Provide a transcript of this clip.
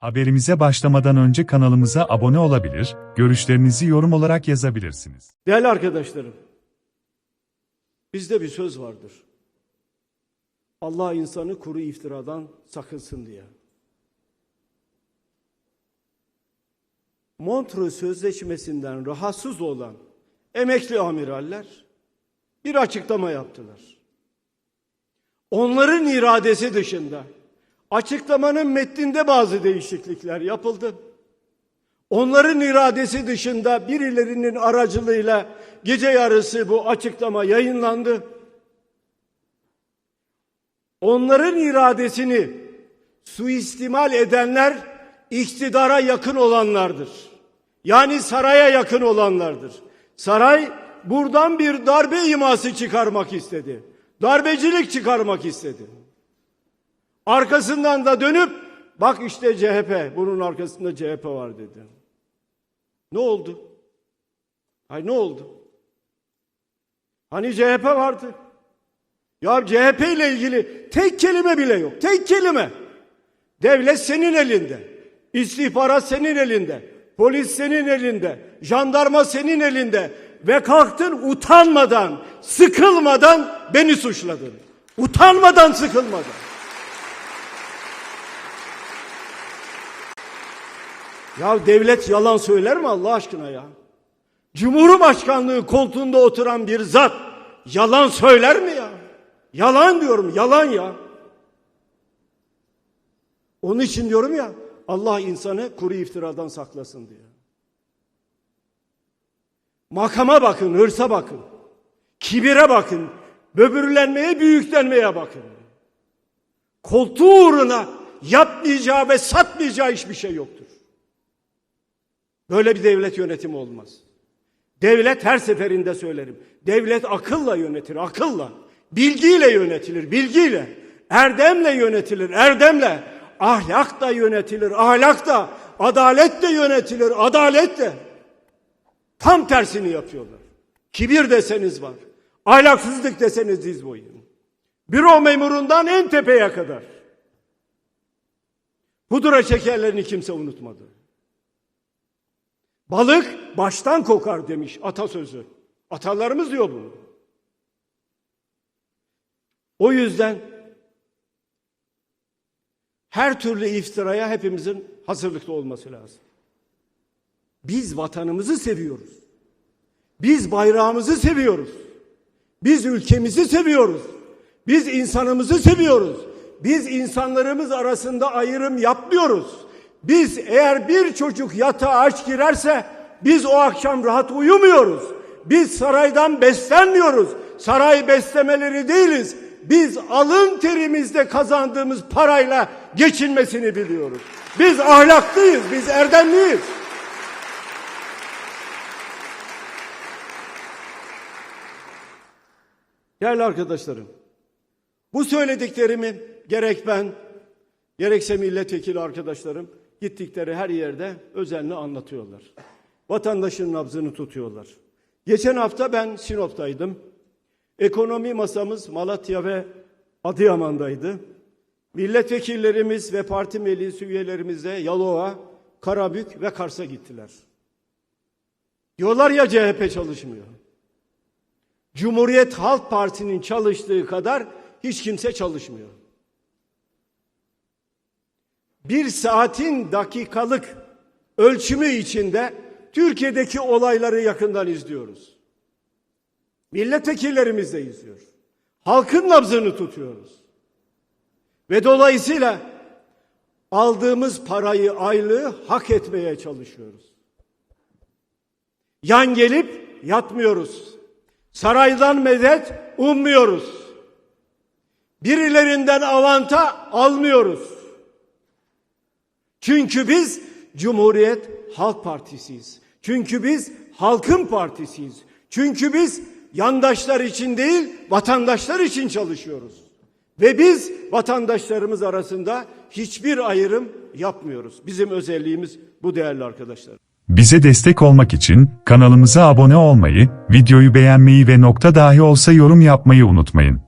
Haberimize başlamadan önce kanalımıza abone olabilir, görüşlerinizi yorum olarak yazabilirsiniz. Değerli arkadaşlarım, bizde bir söz vardır. Allah insanı kuru iftiradan sakınsın diye. Montreux Sözleşmesi'nden rahatsız olan emekli amiraller bir açıklama yaptılar. Onların iradesi dışında açıklamanın metninde bazı değişiklikler yapıldı. Onların iradesi dışında birilerinin aracılığıyla gece yarısı bu açıklama yayınlandı. Onların iradesini suistimal edenler iktidara yakın olanlardır. Yani saraya yakın olanlardır. Saray buradan bir darbe iması çıkarmak istedi. Darbecilik çıkarmak istedi. Arkasından da dönüp bak işte CHP bunun arkasında CHP var dedi. Ne oldu? Hay ne oldu? Hani CHP vardı. Ya CHP ile ilgili tek kelime bile yok. Tek kelime. Devlet senin elinde. İstihbarat senin elinde. Polis senin elinde. Jandarma senin elinde. Ve kalktın utanmadan, sıkılmadan beni suçladın. Utanmadan, sıkılmadan. Ya devlet yalan söyler mi Allah aşkına ya? Cumhurbaşkanlığı koltuğunda oturan bir zat yalan söyler mi ya? Yalan diyorum, yalan ya. Onun için diyorum ya, Allah insanı kuru iftiradan saklasın diye. Makama bakın, hırsa bakın. Kibire bakın. Böbürlenmeye, büyüklenmeye bakın. Koltuğu uğruna yapmayacağı ve satmayacağı hiçbir şey yoktur. Böyle bir devlet yönetimi olmaz. Devlet her seferinde söylerim. Devlet akılla yönetir, akılla. Bilgiyle yönetilir, bilgiyle. Erdemle yönetilir, erdemle. Ahlak da yönetilir, ahlak da. Adalet de yönetilir, adaletle. Tam tersini yapıyorlar. Kibir deseniz var. Ahlaksızlık deseniz diz boyu. Büro memurundan en tepeye kadar. Pudra şekerlerini kimse unutmadı. Balık baştan kokar demiş atasözü. Atalarımız diyor bunu. O yüzden her türlü iftiraya hepimizin hazırlıklı olması lazım. Biz vatanımızı seviyoruz. Biz bayrağımızı seviyoruz. Biz ülkemizi seviyoruz. Biz insanımızı seviyoruz. Biz insanlarımız arasında ayrım yapmıyoruz. Biz eğer bir çocuk yatağa aç girerse biz o akşam rahat uyumuyoruz. Biz saraydan beslenmiyoruz. Saray beslemeleri değiliz. Biz alın terimizde kazandığımız parayla geçinmesini biliyoruz. Biz ahlaklıyız, biz erdemliyiz. Değerli arkadaşlarım, bu söylediklerimi gerek ben, gerekse milletvekili arkadaşlarım gittikleri her yerde özenle anlatıyorlar. Vatandaşın nabzını tutuyorlar. Geçen hafta ben Sinop'taydım. Ekonomi masamız Malatya ve Adıyaman'daydı. Milletvekillerimiz ve parti meclis üyelerimiz de Yalova, Karabük ve Kars'a gittiler. Diyorlar ya CHP çalışmıyor. Cumhuriyet Halk Partisi'nin çalıştığı kadar hiç kimse çalışmıyor. Bir saatin dakikalık ölçümü içinde Türkiye'deki olayları yakından izliyoruz. Milletvekillerimiz de izliyor. Halkın nabzını tutuyoruz. Ve dolayısıyla aldığımız parayı, aylığı hak etmeye çalışıyoruz. Yan gelip yatmıyoruz. Saraydan medet ummuyoruz. Birilerinden avanta almıyoruz. Çünkü biz Cumhuriyet Halk Partisiyiz. Çünkü biz halkın partisiyiz. Çünkü biz yandaşlar için değil, vatandaşlar için çalışıyoruz. Ve biz vatandaşlarımız arasında hiçbir ayrım yapmıyoruz. Bizim özelliğimiz bu değerli arkadaşlar. Bize destek olmak için kanalımıza abone olmayı, videoyu beğenmeyi ve nokta dahi olsa yorum yapmayı unutmayın.